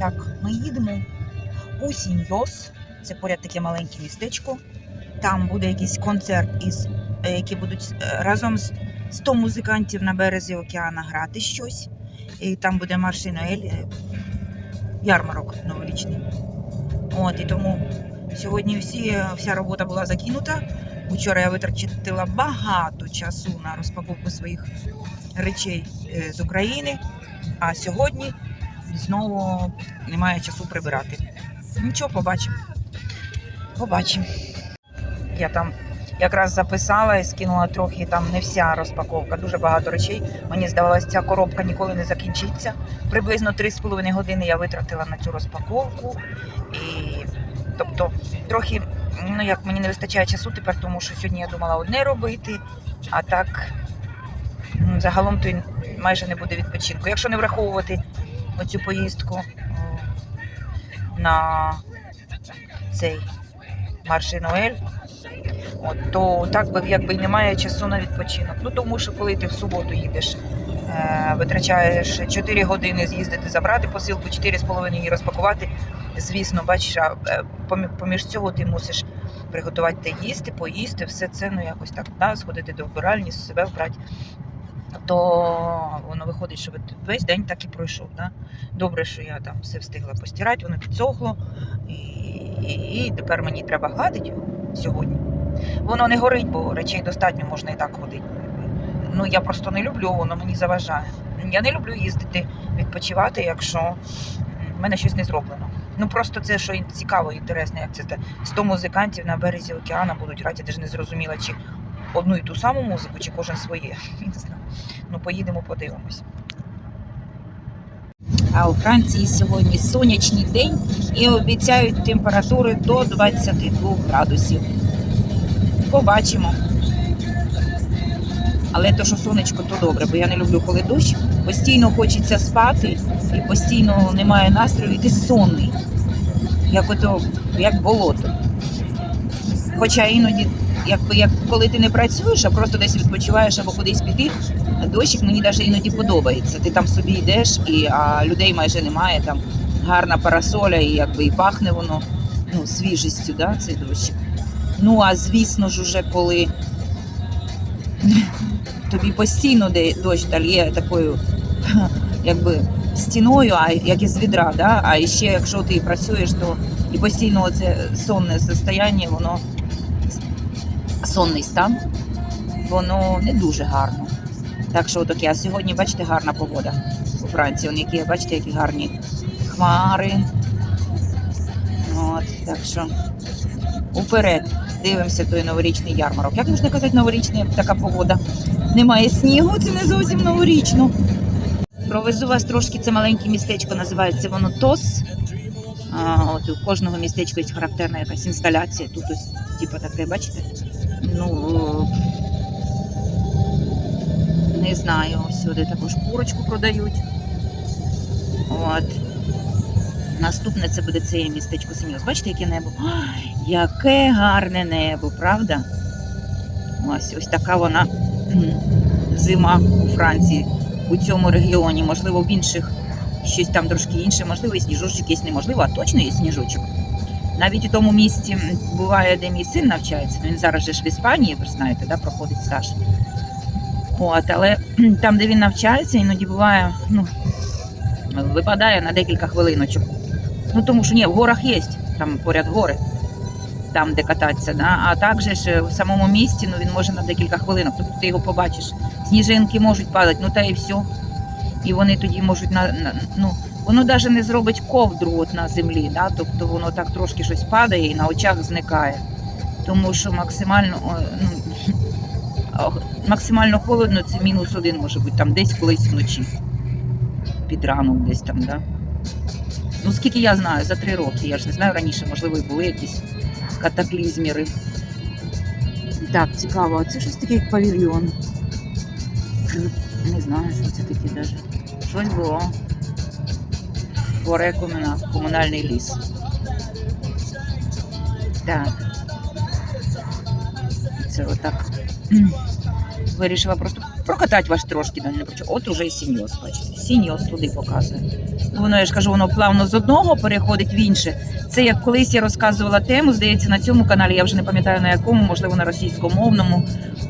Так, ми їдемо у Сіньос. Це поряд таке маленьке містечко. Там буде якийсь концерт, із, е, які будуть е, разом з 100 музикантів на березі океана грати щось. І там буде Марші Ноель, е, ярмарок новорічний. От, і тому сьогодні всі, вся робота була закинута. Вчора я витратила багато часу на розпаковку своїх речей з України, а сьогодні знову немає часу прибирати. Нічого, побачимо. Побачимо. Я там якраз записала і скинула трохи там не вся розпаковка, дуже багато речей. Мені здавалося, ця коробка ніколи не закінчиться. Приблизно 3,5 години я витратила на цю розпаковку. І тобто трохи, ну як мені не вистачає часу тепер, тому що сьогодні я думала одне робити, а так загалом то майже не буде відпочинку. Якщо не враховувати оцю поїздку на цей Марші Ноель, от, то так би якби немає часу на відпочинок. Ну тому що коли ти в суботу їдеш, е, витрачаєш 4 години з'їздити, забрати посилку, 4,5 її розпакувати. Звісно, бачиш, а, е, поміж цього ти мусиш приготувати те їсти, поїсти, все це ну якось так, да, сходити до вбиральні, себе вбрати. То воно виходить, що весь день так і пройшов. Да? Добре, що я там все встигла постирати, воно підсохло, і, і, і тепер мені треба гладити його сьогодні. Воно не горить, бо речей достатньо можна і так ходити. Ну я просто не люблю, воно мені заважає. Я не люблю їздити відпочивати, якщо в мене щось не зроблено. Ну просто це що цікаво, інтересно, як це те. 100 музикантів на березі океану будуть грати. Я теж не зрозуміла, чи одну і ту саму музику, чи кожен своє. Я не знаю. Ну поїдемо, подивимось. А у Франції сьогодні сонячний день і обіцяють температури до 22 градусів. Побачимо. Але то, що сонечко, то добре, бо я не люблю, коли дощ. Постійно хочеться спати і постійно немає настрою, і ти сонний. Як ото, як болото. Хоча іноді, якби як коли ти не працюєш, а просто десь відпочиваєш або кудись піти, дощик мені навіть іноді подобається. Ти там собі йдеш, і а людей майже немає, там гарна парасоля, і якби і пахне воно ну, свіжістю, да, цей дощик. Ну а звісно ж, уже коли тобі постійно де- дощ дає такою, якби стіною, а як із відра, да? а ще якщо ти працюєш, то і постійно це сонне состояння, воно сонний стан, воно не дуже гарно. Так що таке, а сьогодні, бачите, гарна погода у Франції. Вон які, бачите, які гарні хмари. От, так що уперед дивимося той новорічний ярмарок. Як можна казати, новорічний, така погода? Немає снігу, це не зовсім новорічно. Провезу вас трошки, це маленьке містечко, називається воно ТОС. А, от у кожного містечка є характерна якась інсталяція. Тут ось, типу, таке, бачите? Ну, е, не знаю, сюди також курочку продають. От. Наступне це буде це містечко Синьос. Бачите, яке небо? Ой, яке гарне небо, правда? Ось ось така вона зима у Франції, у цьому регіоні. Можливо, в інших щось там трошки інше, можливо, і сніжочок є неможливо, а точно є сніжочок. Навіть у тому місті м, буває, де мій син навчається. Він зараз же ж в Іспанії, ви знаєте, да, проходить стаж. От, але там, де він навчається, іноді буває, ну, випадає на декілька хвилиночок. Ну тому що ні, в горах є, там поряд гори, там де кататися. Да? А так же ж в самому місті ну, він може на декілька хвилинок, тобто ти його побачиш. Сніжинки можуть падати, ну та і все. І вони тоді можуть на, на ну, воно навіть не зробить ковдру от на землі, да? тобто воно так трошки щось падає і на очах зникає. Тому що максимально, ну, максимально холодно це мінус один може бути, там десь колись вночі. Під ранок десь там, да? Ну, скільки я знаю, за три роки. Я ж не знаю раніше, можливо, і були якісь катаклізміри. Так, цікаво, а це щось таке як павільйон. Не знаю, що це таке навіть. Щось було. Горе комуна, комунальний ліс. Так. Це отак. Вирішила просто Прокатать вас трошки напрочу. От уже і сіньос, бачите. Сіньос туди показує. Ну, Воно, я ж кажу, воно плавно з одного переходить в інше. Це як колись я розказувала тему, здається, на цьому каналі, я вже не пам'ятаю на якому, можливо, на російськомовному,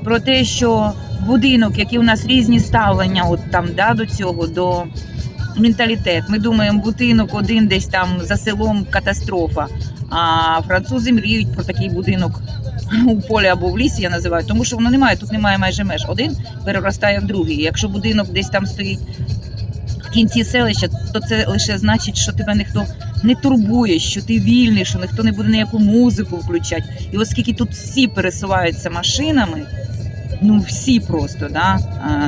про те, що будинок, які у нас різні ставлення, от там да, до цього, до менталітет. Ми думаємо, будинок один десь там за селом катастрофа. А французи мріють про такий будинок у полі або в лісі, я називаю, тому що воно немає, тут немає майже меж. Один переростає в другий. Якщо будинок десь там стоїть в кінці селища, то це лише значить, що тебе ніхто не турбує, що ти вільний, що ніхто не буде ніяку музику включати. І оскільки тут всі пересуваються машинами, ну всі просто, да?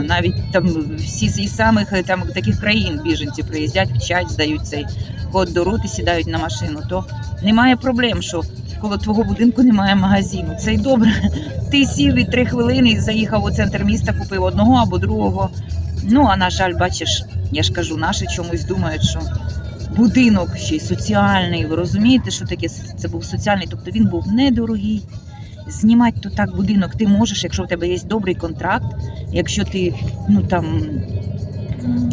навіть там всі з самих е, там таких країн біженці приїздять, вчать, здають цей код до рути, сідають на машину, то немає проблем, що коло твого будинку немає магазину. Це й добре. Ти сів і три хвилини і заїхав у центр міста, купив одного або другого. Ну а на жаль, бачиш, я ж кажу, наші чомусь думають, що будинок ще й соціальний. Ви розумієте, що таке це був соціальний, тобто він був недорогий. Знімати то так будинок ти можеш, якщо в тебе є добрий контракт, якщо ти ну там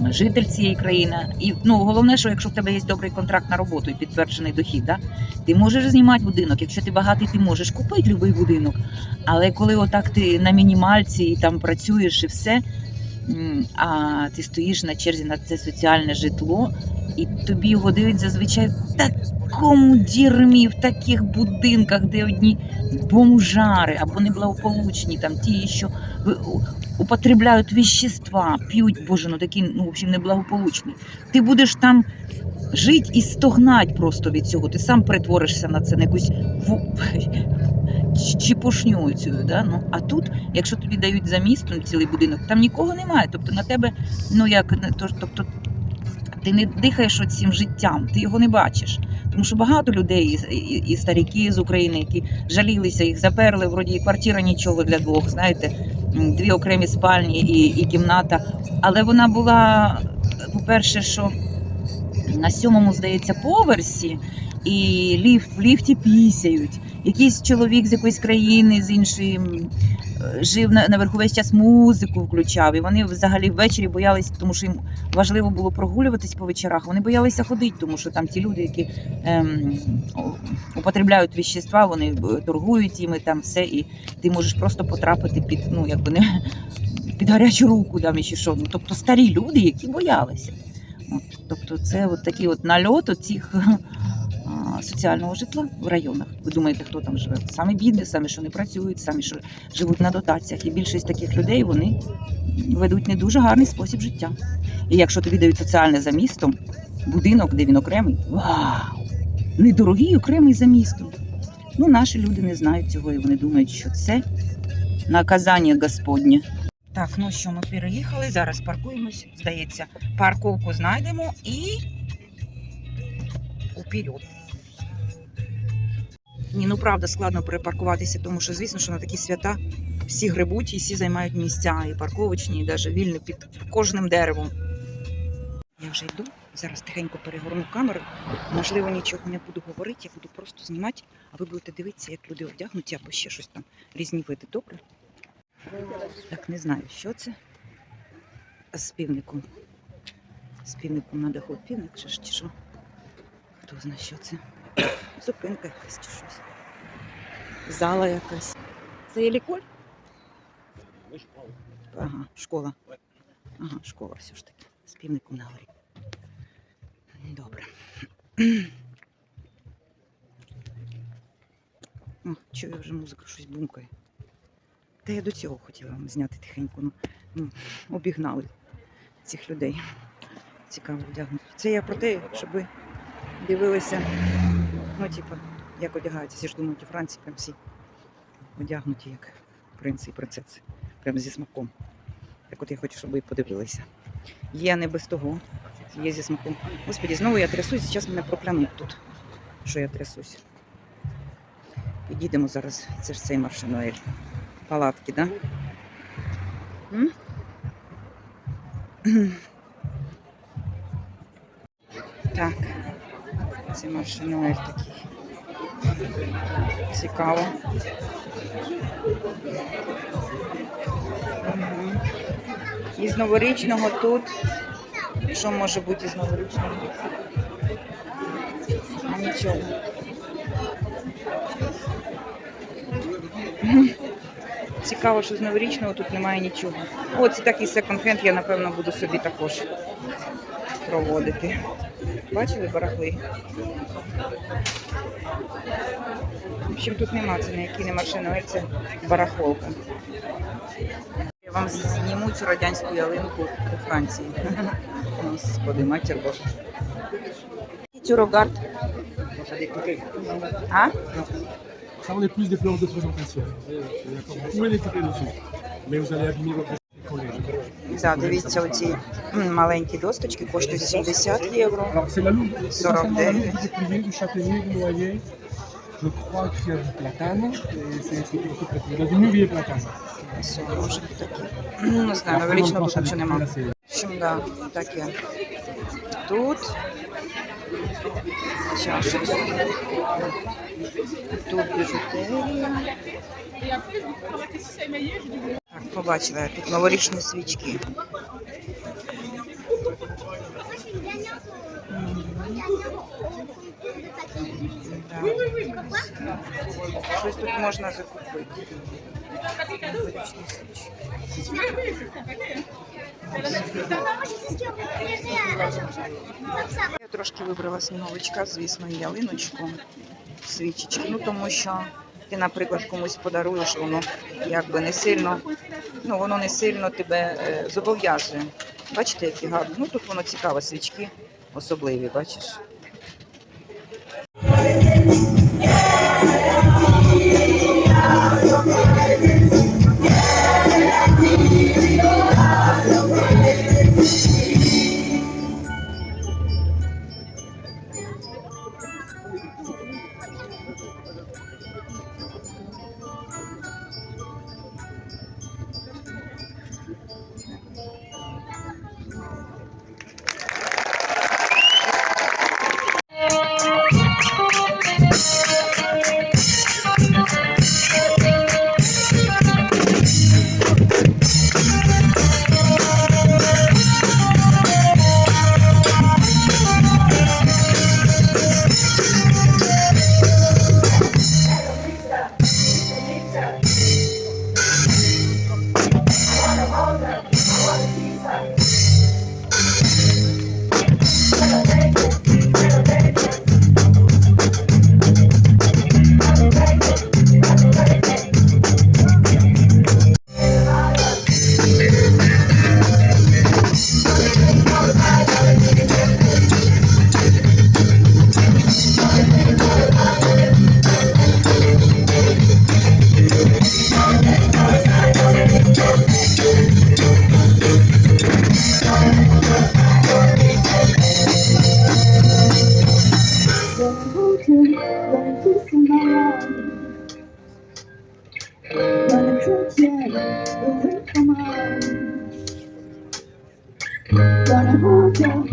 житель цієї країни. І ну головне, що якщо в тебе є добрий контракт на роботу і підтверджений дохід, да, ти можеш знімати будинок. Якщо ти багатий, ти можеш купити будь-який будинок. Але коли отак ти на мінімальці і там працюєш і все, а ти стоїш на черзі на це соціальне житло, і тобі його дають зазвичай в такому дірмі, в таких будинках, де одні бомжари або неблагополучні, там ті, що употребляють вещества, п'ють, боже, ну такі, ну, в общем, неблагополучні. Ти будеш там жити і стогнать просто від цього. Ти сам перетворишся на це, на якусь чепушню цю, да? ну, а тут, якщо тобі дають за містом цілий будинок, там нікого немає. Тобто на тебе, ну як тобто ти не дихаєш цим життям, ти його не бачиш. Тому що багато людей, і, і, і старіки з України, які жалілися, їх заперли, вроді і квартира нічого для двох, знаєте, дві окремі спальні і, і кімната. Але вона була, по-перше, що на сьомому, здається, поверсі, і ліфт в ліфті пісяють. Якийсь чоловік з якоїсь країни, з іншої е, жив на- наверху весь час музику включав. І вони взагалі ввечері боялись, тому що їм важливо було прогулюватись по вечорах. Вони боялися ходити, тому що там ті люди, які ем, употребляють вещества, вони е, торгують іми там все, і ти можеш просто потрапити під ну якби не під гарячу руку, там і що. Ну, тобто старі люди, які боялися. От, тобто, це от такий от нальот цих соціального житла в районах. Ви думаєте, хто там живе? Самі бідні, самі, що не працюють, самі, що живуть на дотаціях. І більшість таких людей вони ведуть не дуже гарний спосіб життя. І якщо тобі дають соціальне за містом, будинок, де він окремий, вау! Недорогий окремий за містом. Ну, наші люди не знають цього, і вони думають, що це наказання Господнє. Так, ну що, ми переїхали, зараз паркуємось. Здається, парковку знайдемо і уперед. Ні, ну правда, складно перепаркуватися, тому що, звісно, що на такі свята всі грибуть і всі займають місця, і парковочні, і навіть вільні під кожним деревом. Я вже йду, зараз тихенько перегорну камеру. Можливо, нічого не буду говорити, я буду просто знімати, а ви будете дивитися, як люди одягнуті або ще щось там різні види. Добре? Так, не знаю, що це. З півником. З півником надо ход півник, чи що. Хто знає, що це? Зупинка якась чи щось. Зала якась. Це є ліколь? Ага, школа. Ага, школа все ж таки. З півником на горі. Добре. О, чую вже музика щось бумкає. Та я до цього хотіла вам зняти тихенько. Ну, ну, обігнали цих людей. Цікаво одягнути. Це я про те, щоб ви дивилися, ну, типу, як одягаються. Всі ж думають, у Франції прям всі одягнуті, як принци і принцеси. Прям зі смаком. Так от я хочу, щоб ви подивилися. Є не без того, є зі смаком. Господі, знову я трясусь, зараз мене проклянуть тут, що я трясусь. Підійдемо зараз, це ж цей маршинуель. Палатки? М? Так, це маршинуєр такий. Цікаво. Мгм. Із новорічного тут. Що може бути із новорічного? А нічого. Цікаво, що з новорічного тут немає нічого. О, це такий секонд-хенд, я напевно буду собі також проводити. Бачили барахли? В общем, тут нема, це ніякі не машини, це барахолка. Я вам зніму цю радянську ялинку у Франції. Господи, матір Божа. Цю рогард. А? Ça, on est plus des fleurs de présentation. Vous pouvez les couper dessus. Mais vous allez abîmer votre collège. Да, дивіться, оці маленькі досточки коштують 70 євро. Alors, c'est la loupe. Sur la loupe du privé, du châtaignier, du noyer. Je crois qu'il y a du platane. Et c'est c'est tout près. Il y a du muguet platane. Ось ножики такі. Ну, Не знаю, новорічного тут нічого нема. В общем, да, таке. Тут чашечки. Тут біжутерія. Так, побачила я тут новорічні свічки. Щось тут можна закупити. Новорічні свічки. Трошки вибрала сніговичка, звісно, і ялиночку, свічечки. Ну тому що ти, наприклад, комусь подаруєш, воно якби не сильно, ну воно не сильно тебе е, зобов'язує. Бачите, які гарні. Ну тут воно цікаво, свічки особливі, бачиш. Gonna hold you.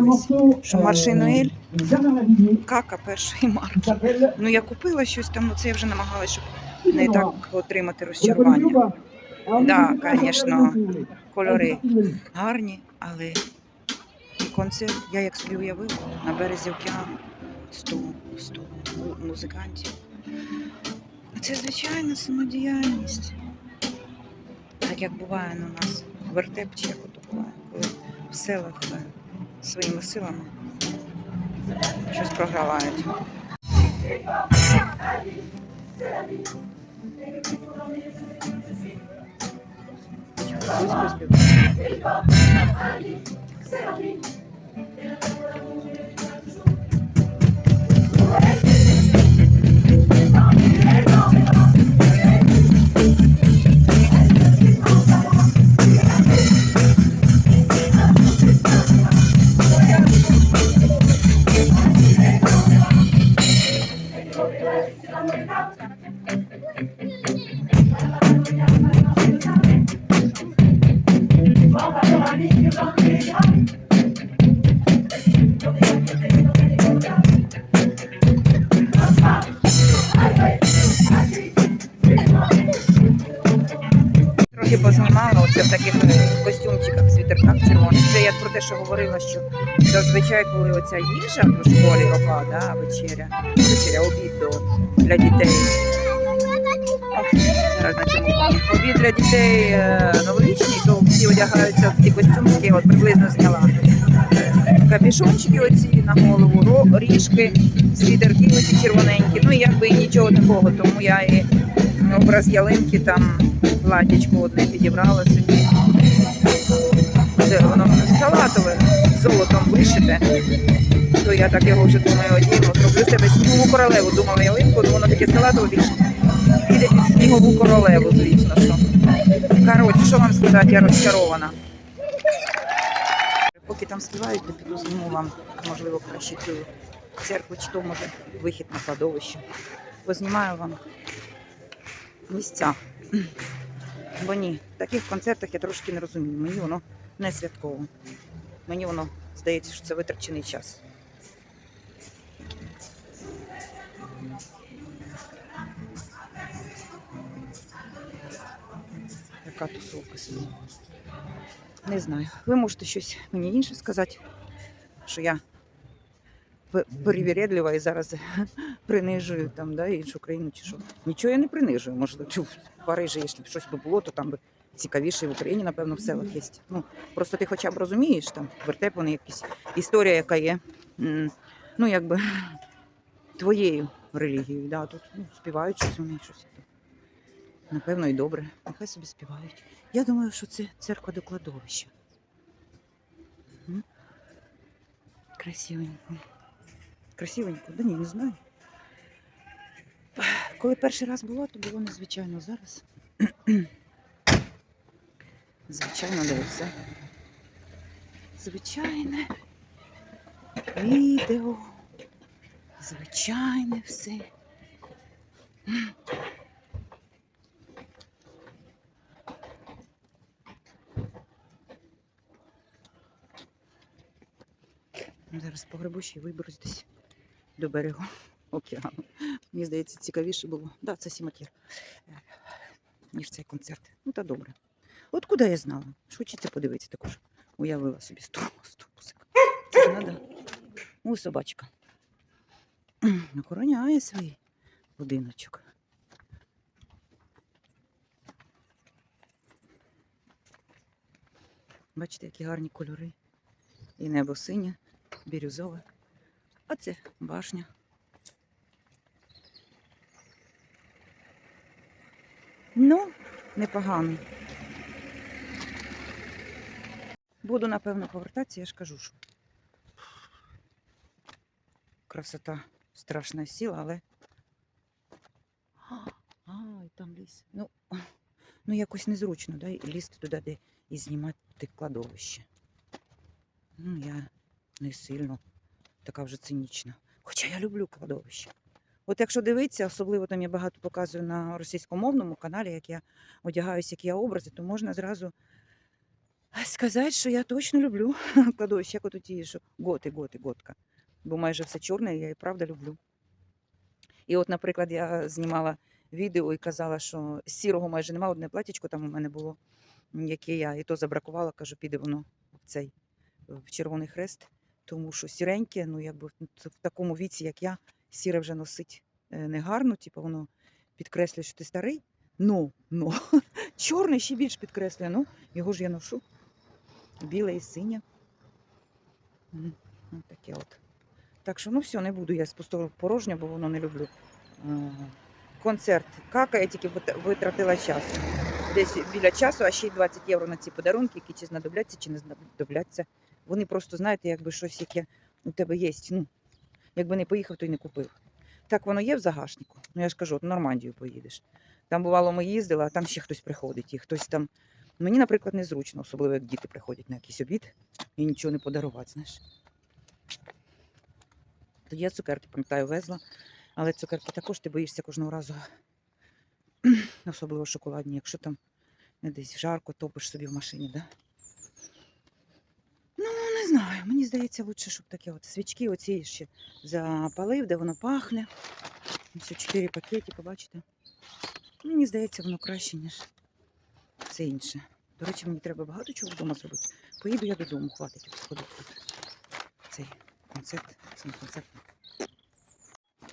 Не. Що Марши Ноель кака першої марки. Ну я купила щось там, ну це я вже намагалася, щоб не так отримати розчарування. Да, конечно, кольори гарні, але і концерт, я як собі уявила, на березі океану 100, 100 музикантів. А Це звичайна самодіяльність. Так як буває на нас вертеп чи як буває, коли в селах е, своїми силами щось програвають. Оця їжа в школі рока, да, вечеря, вечеря, обід до, для дітей. Обід для дітей е, новорічний, то всі одягаються в ті костюмчики, я от приблизно зняла. Капішончики оці на голову, ріжки, світерки оці червоненькі. Ну, якби нічого такого, тому я і образ ялинки там платічко одне підібрала собі. Це воно салатове з золотом вишите. То я так його вже думаю одіну. Зроблю себе снігову королеву. Думала ялинку, то воно таке салатове більше. Піде під снігову королеву, звісно що. Коротше, що вам сказати, я розчарована. Поки там співають, то піду зніму вам, можливо, краще цю церкву, чи то може вихід на кладовище. Познімаю вам місця. Бо ні, в таких концертах я трошки не розумію. Мені воно не святково. Мені воно здається, що це витрачений час. Яка тусовка собі. Не знаю. Ви можете щось мені інше сказати, що я пе- і зараз принижую там, да, іншу країну чи що. Нічого я не принижую. Можливо, тю, в Парижі, якщо б щось би було, то там би цікавіше і в Україні, напевно, в селах є. Ну, просто ти хоча б розумієш, там вертеп вони якісь історія, яка є. Ну, якби твоєю релігією. Да, тут ну, співають щось вони щось. Напевно, і добре. Нехай собі співають. Я думаю, що це церква до кладовища. Красивенько. Красивенько, да ні, не знаю. Коли перший раз було, то було незвичайно зараз. Звичайно, все. Звичайне відео. Звичайне все. Зараз погребу ще й виберусь десь до берегу океану. Мені здається, цікавіше було. Да, це сіматір, ніж цей концерт. Ну та добре. От куди я знала? Хочеться подивитися також. Уявила собі сто стопусик. Це треба. О, собачка. Охороняє свій будиночок. Бачите, які гарні кольори. І небо синє, бірюзове. А це башня. Ну, непогано. Буду, напевно, повертатися, я ж кажу, що красота страшна сіла, але. А, і там ліс. Ну, ну якось незручно, да? лізти туди, де і знімати кладовище. Ну, я не сильно така вже цинічна. Хоча я люблю кладовище. От якщо дивитися, особливо там я багато показую на російськомовному каналі, як я одягаюся, які я образи, то можна зразу сказати, що я точно люблю кладовище, як от ті, що готи, готи, готка. Бо майже все чорне, і я і правда люблю. І от, наприклад, я знімала відео і казала, що сірого майже немає, одне платічко там у мене було, яке я і то забракувала, кажу, піде воно в цей в Червоний Хрест, тому що сіреньке, ну якби в в такому віці, як я, сіре вже носить е, негарно, типу воно підкреслює, що ти старий. Ну, ну, чорний ще більш підкреслює, ну, його ж я ношу. Біле і синє. Ну, Таке от. Так що, ну все, не буду я з пустого бо воно не люблю. Е, Концерт кака, я тільки витратила час. Десь біля часу, а ще й 20 євро на ці подарунки, які чи знадобляться, чи не знадобляться. Вони просто, знаєте, якби щось, яке у тебе є. Ну, якби не поїхав, то й не купив. Так воно є в загашнику. Ну я ж кажу, от Нормандію поїдеш. Там бувало, ми їздили, а там ще хтось приходить, і хтось там. Мені, наприклад, незручно, особливо як діти приходять на якийсь обід і нічого не подарувати, знаєш. Тоді я цукерки, пам'ятаю, везла, але цукерки також ти боїшся кожного разу, особливо шоколадні, якщо там десь жарко, топиш собі в машині, да? Не знаю. Мені здається, лучше, щоб такі от свічки оці ще запалив, де воно пахне. Ось чотири пакети, бачите. Мені здається, воно краще, ніж все інше. До речі, мені треба багато чого вдома зробити. Поїду я додому, хватить от тут. Цей концерт, це не концерт.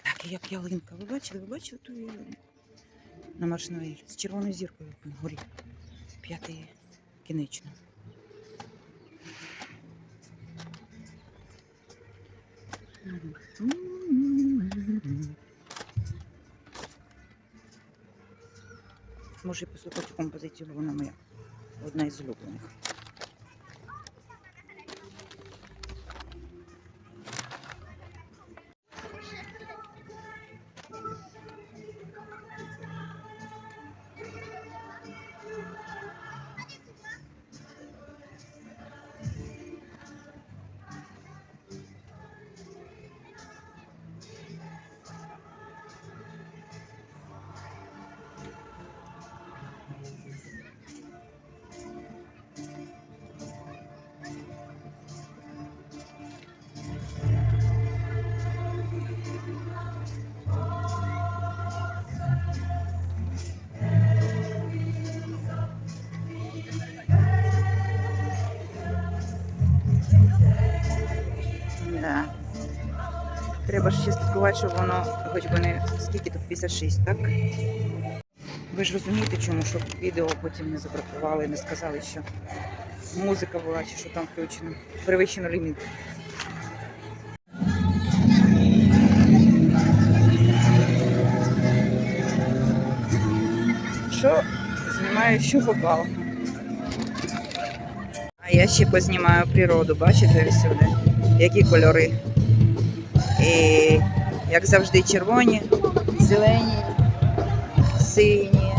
Так, і як ялинка. Ви бачили, ви бачили ту ялинку? На Маршновіль з червоною зіркою горі. П'ятий кінечно. Може послухати композицію, бо вона моя одна із улюблених. Треба ще слідкувати, щоб воно хоч би не скільки тут 56, так? Ви ж розумієте, чому, щоб відео потім не забракували, не сказали, що музика була чи що там включено. Перевищено ліміт. Що знімаю, що попало. А я ще познімаю природу, бачите всюди, які кольори. І як завжди червоні, зелені, сині,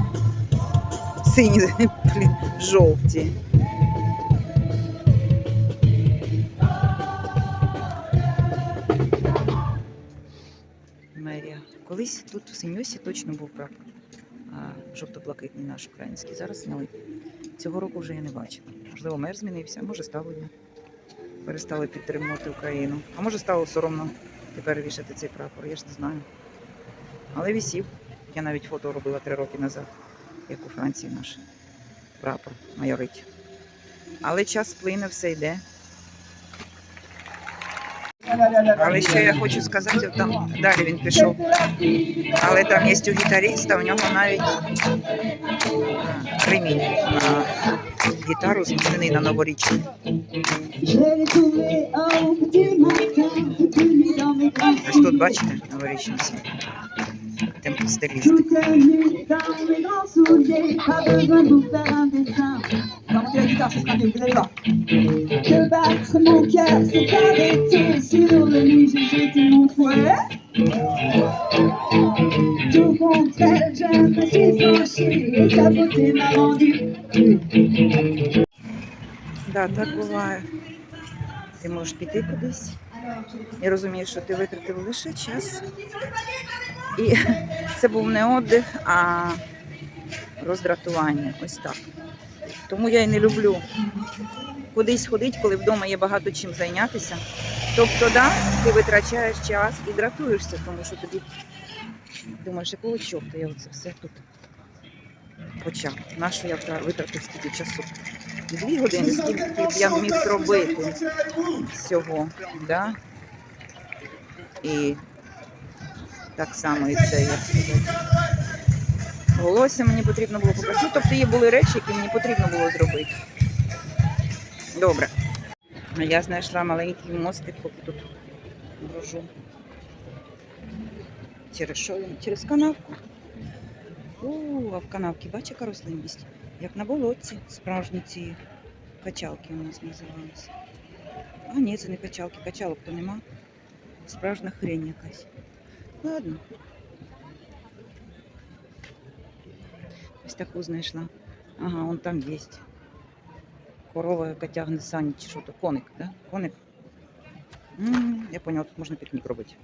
сині, блін, жовті. Мерія. Колись тут в Синьосі точно був прапор. Жовто-блакитний наш український. Зараз зняли. Цього року вже я не бачила. Можливо, мер змінився, може ставлення. Перестали підтримувати Україну. А може стало соромно тепер вішати цей прапор, я ж не знаю. Але вісів. Я навіть фото робила три роки назад, як у Франції наш прапор майорить. Але час плине, все йде. Але ще я хочу сказати, там далі він пішов. Але там є у гітаріста, у нього навіть ремінь на гітару змінений на новорічний. Besoin de vous faire un dessin. De battre mon cœur s'est arrêté sur le lit, j'ai jeté mon fouet. Tout contre elle, je me suis flanchée et sa beauté m'a rendu Да, так буває. Ти можеш піти кудись і розумієш, що ти витратив лише час. І це був не отдих, а роздратування. Ось так. Тому я і не люблю кудись ходити, коли вдома є багато чим зайнятися. Тобто, да, ти витрачаєш час і дратуєшся, тому що тобі думаєш, якого чорта я оце все тут почав. Нащо я витратив стільки часу? Дві години, скільки я міг зробити всього. Да? І так само і це, як. Волосся мені потрібно було покрасити. Ну, тобто є були речі, які мені потрібно було зробити. Добре. Я знайшла маленький мостик, поки тут брожу. Через що він? Через канавку. У, а в канавці бачиш, яка рослинність? Як на болотці, справжні ці качалки у нас називалися. А ні, це не качалки, качалок то нема. Справжня хрень якась. Ладно. Ось таку знайшла. Ага, он там є. Корова, яка тягне сані, чи що то, коник, да? Коник. М, я поняла, тут можна пікнік робити.